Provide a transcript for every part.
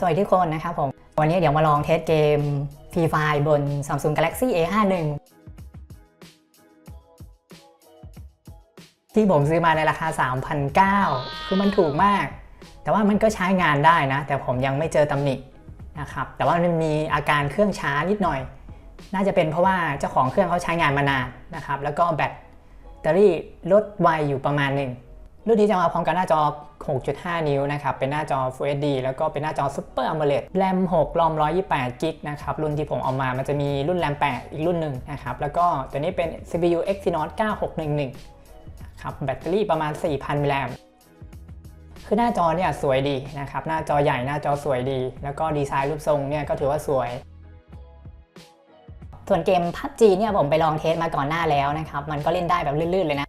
สวัสดีทุกคนนะครับผม วันนี้เดี๋ยวมาลองเทสเกม Free Fire บน Samsung Galaxy A51 ที่ผมซื้อมาในราคา3,900คือมันถูกมาก แต่ว่ามันก็ใช้งานได้นะ แต่ผมยังไม่เจอตำหนินะครับ แต่ว่ามันมีอาการเครื่องช้านิดหน่อย น่าจะเป็นเพราะว่าเจ้าของเครื่องเขาใช้งานมานานนะครับ แล้วก็แบตเตอรี่ลดไวอยู่ประมาณหนึ่งรุ่นนี้จะมาพร้อมกับหน้าจอ 6.5 นิ้วนะครับ เป็นหน้าจอ Full HD แล้วก็เป็นหน้าจอ Super AMOLED แรม6รอม128กิกนะครับ รุ่นที่ผมเอามา มันจะมีรุ่นแรม8 อีกรุ่นหนึ่งนะครับ แล้วก็ตัวนี้เป็น CPU Exynos 9611 ครับ แบตเตอรี่ประมาณ 4,000 มิลลิแอมคือหน้าจอเนี่ยสวยดีนะครับ หน้าจอใหญ่หน้าจอสวยดี แล้วก็ดีไซน์รูปทรงเนี่ยก็ถือว่าสวยส่วนเกม PUBG เนี่ยผมไปลองเทสมาก่อนหน้าแล้วนะครับ มันก็เล่นได้แบบลื่นๆเลยนะ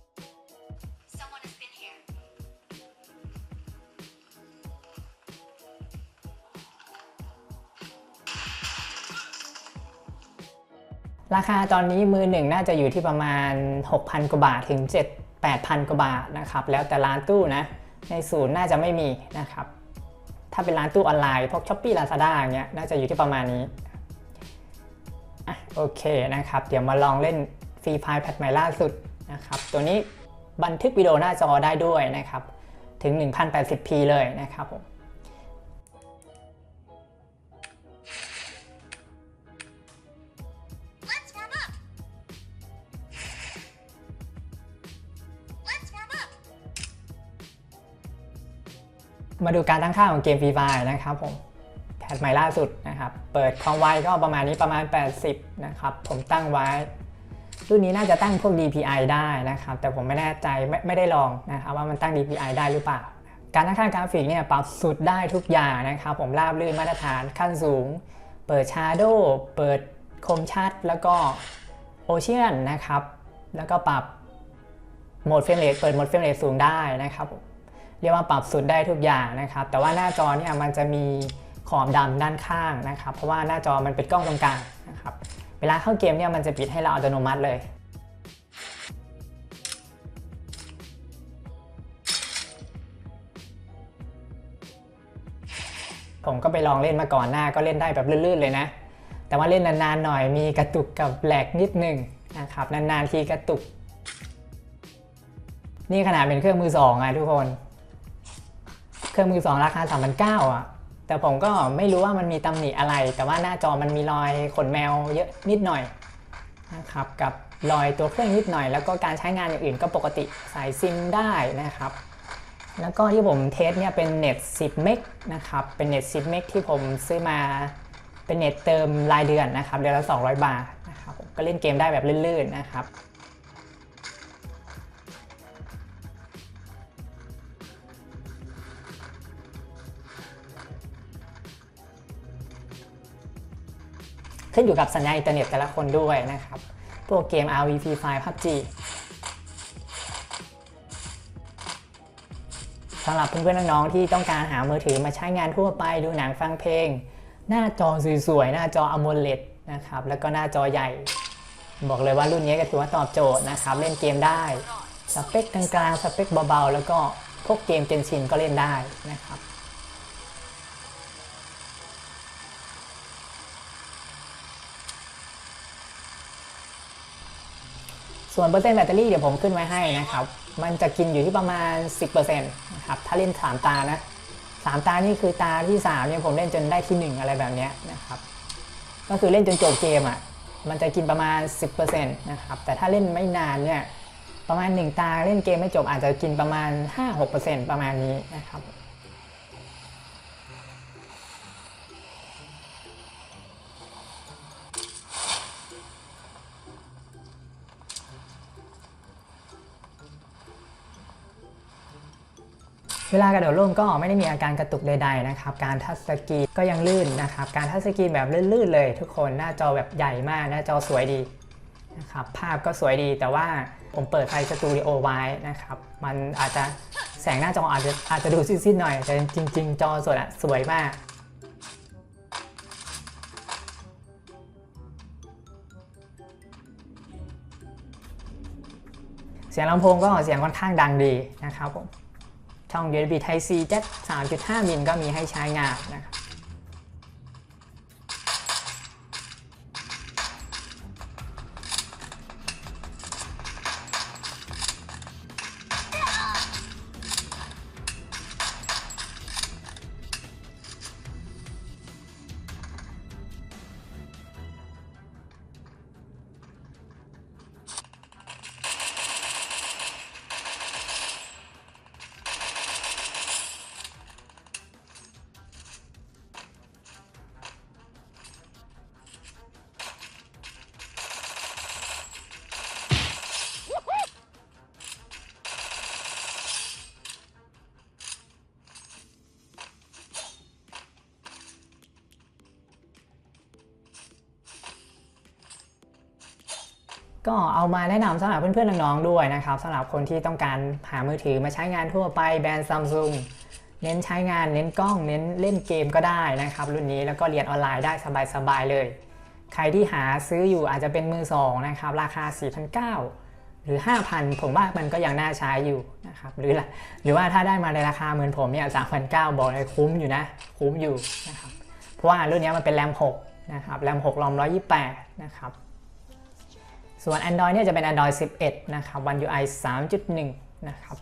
ราคาตอนนี้มือหนึ่งน่าจะอยู่ที่ประมาณ 6,000 กว่าบาทถึง 7 8,000 กว่าบาทนะครับ แล้วแต่ร้านตู้นะ ในศูนย์น่าจะไม่มีนะครับ ถ้าเป็นร้านตู้ออนไลน์พวก s h อ p e e Lazada อย่างเงี้ยน่าจะอยู่ที่ประมาณนี้อะโอเคนะครับ เดี๋ยวมาลองเล่นฟรีไฟล์แพทใหม่ล่าสุดนะครับ ตัวนี้บันทึกวิดีโอหน้าจอได้ด้วยนะครับ ถึง 1080p เลยนะครับผม มาดูการตั้งค่าของเกม Free Fire นะครับผมแพทใหม่ล่าสุดนะครับเปิดความไวก็ประมาณนี้ประมาณ 80 นะครับ ผมตั้งไว้รุ่นนี้น่าจะตั้งพวก DPI ได้นะครับ แต่ผมไม่แน่ใจไม่ไม่ได้ลองนะครับว่ามันตั้ง DPI ได้หรือเปล่า การตั้งค่ากราฟิกเนี่ยปรับสุดได้ทุกอย่างนะครับ ผมราบลื่นมาตรฐานขั้นสูง เปิด Shadow เปิดคมชัดแล้วก็ Ocean นะครับ แล้วก็ปรับโหมดเฟรมเรทเปิดโหมดเฟรมเรทสูงได้นะครับผม เรียกว่าปรับสุดได้ทุกอย่างนะครับ แต่ว่าหน้าจอเนี่ยมันจะมีขอบดำด้านข้างนะครับ เพราะว่าหน้าจอมันเป็นกล้องตรงกลางนะครับ เวลาเข้าเกมเนี่ยมันจะปิดให้เราอัตโนมัติเลยผมก็ไปลองเล่นมาก่อนหน้าก็เล่นได้แบบลื่นๆเลยนะ แต่ว่าเล่นนานๆหน่อยมีกระตุกกับแหลกนิดหนึงนะครับนานๆทีกระตุก นี่ขนาดเป็นเครื่องมือสองอะทุกคน องมือสองราคา3,900อะแต่ผมก็ไม่รู้ว่ามันมีตำหนิอะไร แต่ว่าหน้าจอมันมีรอยขนแมวเยอะนิดหน่อยนะครับกับรอยตัวเครื่องนิดหน่อย แล้วก็การใช้งานอย่างอื่นก็ปกติสายซิมได้นะครับแล้วก็ที่ผมเทสเนี่ยเป็นเน็ต10เมกนะครับเป็นเน็ต10เมกที่ผมซื้อมาเป็นเน็ตเติมรายเดือนนะครับเดือนละ200 บาทนะครับก็เล่นเกมได้แบบลื่นๆนะครับ ขึ้นอยู่กับสัญญาณอินเทอร์เน็ตแต่ละคนด้วยนะครับพวกเกม RV Free Fire PUBG สำหรับเพื่อนๆน้องๆที่ต้องการหามือถือมาใช้งานทั่วไปดูหนังฟังเพลง หน้าจอสวยๆหน้าจอ AMOLED นะครับแล้วก็หน้าจอใหญ่ บอกเลยว่ารุ่นนี้ก็ถือว่าตอบโจทย์นะครับ เล่นเกมได้สเปคกลางๆสเปคเบาๆ แล้วก็พวกเกมเจนชินก็เล่นได้นะครับ ส่วนเปอร์เซ็นต์แบตเตอรี่เดี๋ยวผมขึ้นไว้ให้นะครับ มันจะกินอยู่ที่ประมาณ 10%นะครับ ถ้าเล่น3ตานะ3ตานี่คือตาที่3เนี่ยผมเล่นจนได้ที่1อะไรแบบเนี้ยนะครับ ก็คือเล่นจนจบเกมอะ มันจะกินประมาณ 10%นะครับ แต่ถ้าเล่นไม่นานเนี่ย ประมาณ 1 ตาเล่นเกมไม่จบอาจจะกินประมาณ 5-6%ประมาณนี้นะครับ เวลากระโดดร่มก็ไม่ได้มีอาการกระตุกใดๆนะครับ การทัชสกีก็ยังลื่นนะครับ การทัชสกีแบบลื่นๆเลย ทุกคนหน้าจอแบบใหญ่มาก หน้าจอสวยดีนะครับ ภาพก็สวยดีแต่ว่าผมเปิดไฟสตูดิโอไว้นะครับ มันอาจจะแสงหน้าจออาจจะอาจจะดูซีดๆหน่อย แต่จริง ๆ จอสดอะสวยมากเสียงลำโพงก็เสียงค่อนข้างดังดีนะครับผม ช่อง USB Type C จ็ด3.5 มิลก็มีให้ใช้งานนะครับ ก็เอามาแนะนำสำหรับเพื่อนๆน้องๆด้วยนะครับสำหรับคนที่ต้องการหามือถือมาใช้งานทั่วไปแบรนด์ซัมซุงเน้นใช้งานเน้นกล้องเน้นเล่นเกมก็ได้นะครับ รุ่นนี้แล้วก็เรียนออนไลน์ได้สบายๆเลย ใครที่หาซื้ออยู่อาจจะเป็นมือสองนะครับราคา 4,900 หรือ 5,000 ผมว่ามันก็ยังน่าใช้อยู่นะครับหรือละหรือว่าถ้าได้มาในราคาเหมือนผมเนี่ย3,900 บอกเลยคุ้มอยู่นะคุ้มอยู่นะครับเพราะว่ารุ่นนี้มันเป็นแรม 6 นะครับแรม 6 รอม 128 นะครับ ส่วน Android เนี่ยจะเป็น Android 11 นะครับ One UI 3.1 นะครับ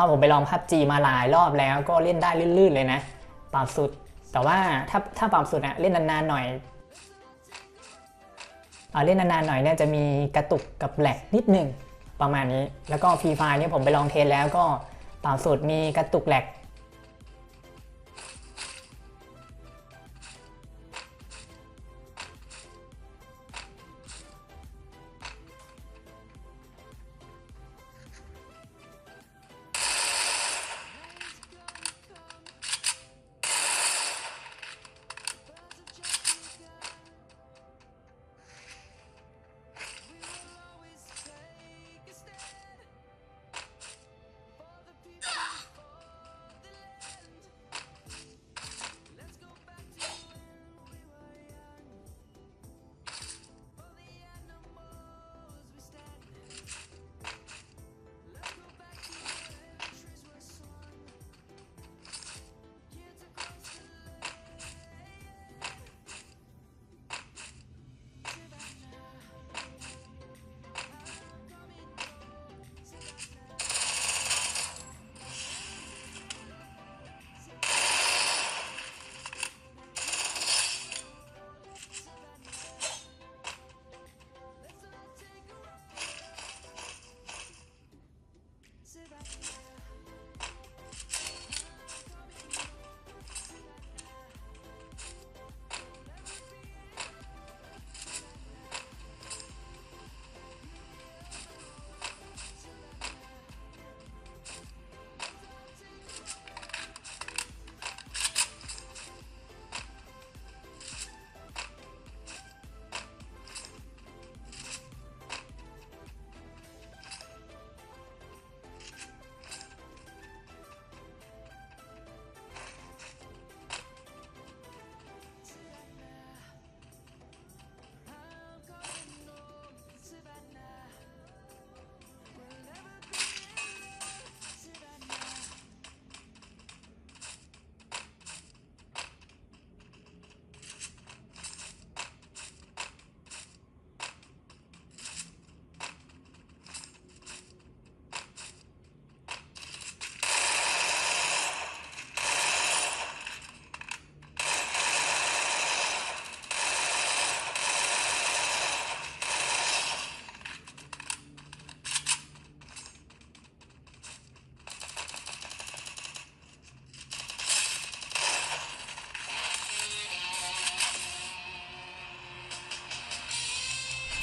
ราะผมไปลองพับจีมาหลายรอบแล้วก็เล่นได้ลื่นๆเลยนะปรับสุด แต่ว่าถ้าถ้าปรับสุดอะเล่นนานๆหน่อยเอาเล่นนานๆหน่อยเนี่ยจะมีกระตุกกับแหลกนิดหนึ่งประมาณนี้ แล้วก็ฟรีไฟเนี่ยผมไปลองเทสแล้วก็ปรับสุดมีกระตุกแหลก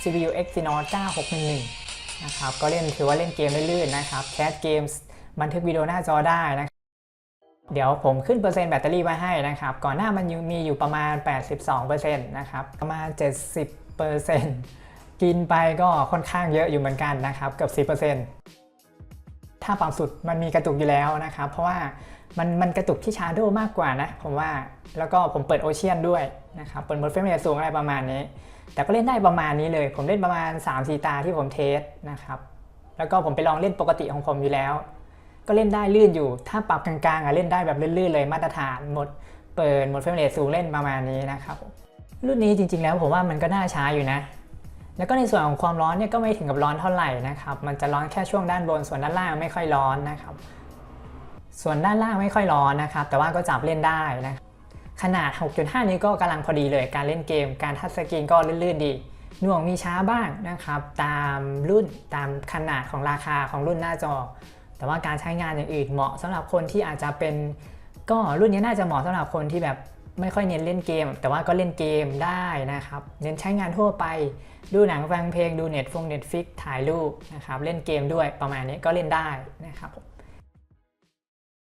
CPU Exynos 9611 นะครับ ก็เล่นถือว่าเล่นเกมได้ลื่นนะครับ แคสเกมบันทึกวิดีโอหน้าจอได้นะครับ เดี๋ยวผมขึ้นเปอร์เซ็นต์แบตเตอรี่ไว้ให้นะครับ ก่อนหน้ามันมีอยู่ประมาณ 82%นะครับ ประมาณ 70%กินไปก็ค่อนข้างเยอะอยู่เหมือนกันนะครับ เกือบ 10%ถ้าปรับสุดมันมีกระตุกอยู่แล้วนะครับ เพราะว่า มันมันกระตุกที่ชาโดมากกว่านะ ผมว่าแล้วก็ผมเปิดโอเชียนด้วยนะครับเปิดโหมดเฟรมเรทสูงอะไรประมาณนี้ แต่ก็เล่นได้ประมาณนี้เลย ผมเล่นประมาณ 3-4 ตาที่ผมเทสนะครับแล้วก็ผมไปลองเล่นปกติของผมอยู่แล้ว ก็เล่นได้ลื่นอยู่ ถ้าปรับกลางๆอะเล่นได้แบบลื่นๆเลยมาตรฐานหมดเปิดหมดเฟรมเรทสูงเล่นประมาณนี้นะครับรุ่นนี้จริงๆแล้วผมว่ามันก็น่าช้าอยู่นะ แล้วก็ในส่วนของความร้อนเนี่ยก็ไม่ถึงกับร้อนเท่าไหร่นะครับ มันจะร้อนแค่ช่วงด้านบนส่วนด้านล่างไม่ค่อยร้อนนะครับ ส่วนด้านล่างไม่ค่อยร้อนนะครับ แต่ว่าก็จับเล่นได้นะ ขนาด 6.5 นิ้วก็กำลังพอดีเลย การเล่นเกม การทัชสกรีนก็ลื่นๆดี หน่วงมีช้าบ้างนะครับ ตามรุ่นตามขนาดของราคาของรุ่นหน้าจอ แต่ว่าการใช้งานอย่างอื่นเหมาะสำหรับคนที่อาจจะเป็น ก็รุ่นนี้น่าจะเหมาะสำหรับคนที่แบบไม่ค่อยเน้นเล่นเกม แต่ว่าก็เล่นเกมได้นะครับ เน้นใช้งานทั่วไป ดูหนังฟังเพลงดูเน็ตฟงเน็ตฟิกถ่ายรูปนะครับ เล่นเกมด้วยประมาณนี้ก็เล่นได้นะครับผม